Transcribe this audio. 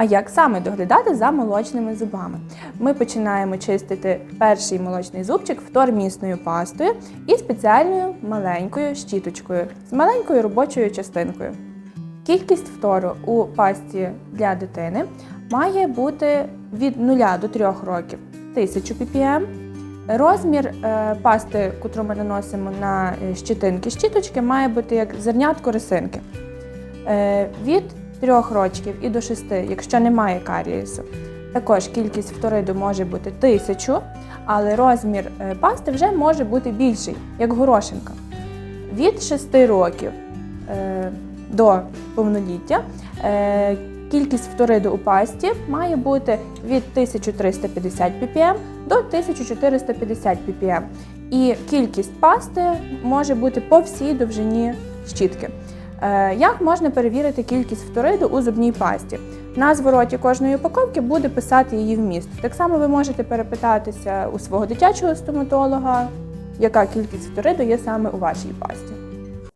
А як саме доглядати за молочними зубами? Ми починаємо чистити перший молочний зубчик втормісною пастою і спеціальною маленькою щіточкою з маленькою робочою частинкою. Кількість фтору у пасті для дитини має бути від 0 до 3 років 1000 ppm. Розмір е, пасти, яку ми наносимо на е, щетинки щіточки, має бути як зернятко рисинки. Е, від 3 років і до 6, якщо немає карієсу. Також кількість фториду може бути 1000, але розмір е, пасти вже може бути більший, як горошинка. Від 6 років е, до повноліття е, кількість фториду у пасті має бути від 1350 ppm до 1450 ppm. І кількість пасти може бути по всій довжині щітки. Е, Як можна перевірити кількість фториду у зубній пасті? На звороті кожної упаковки буде писати її вміст. Так само ви можете перепитатися у свого дитячого стоматолога, яка кількість фториду є саме у вашій пасті.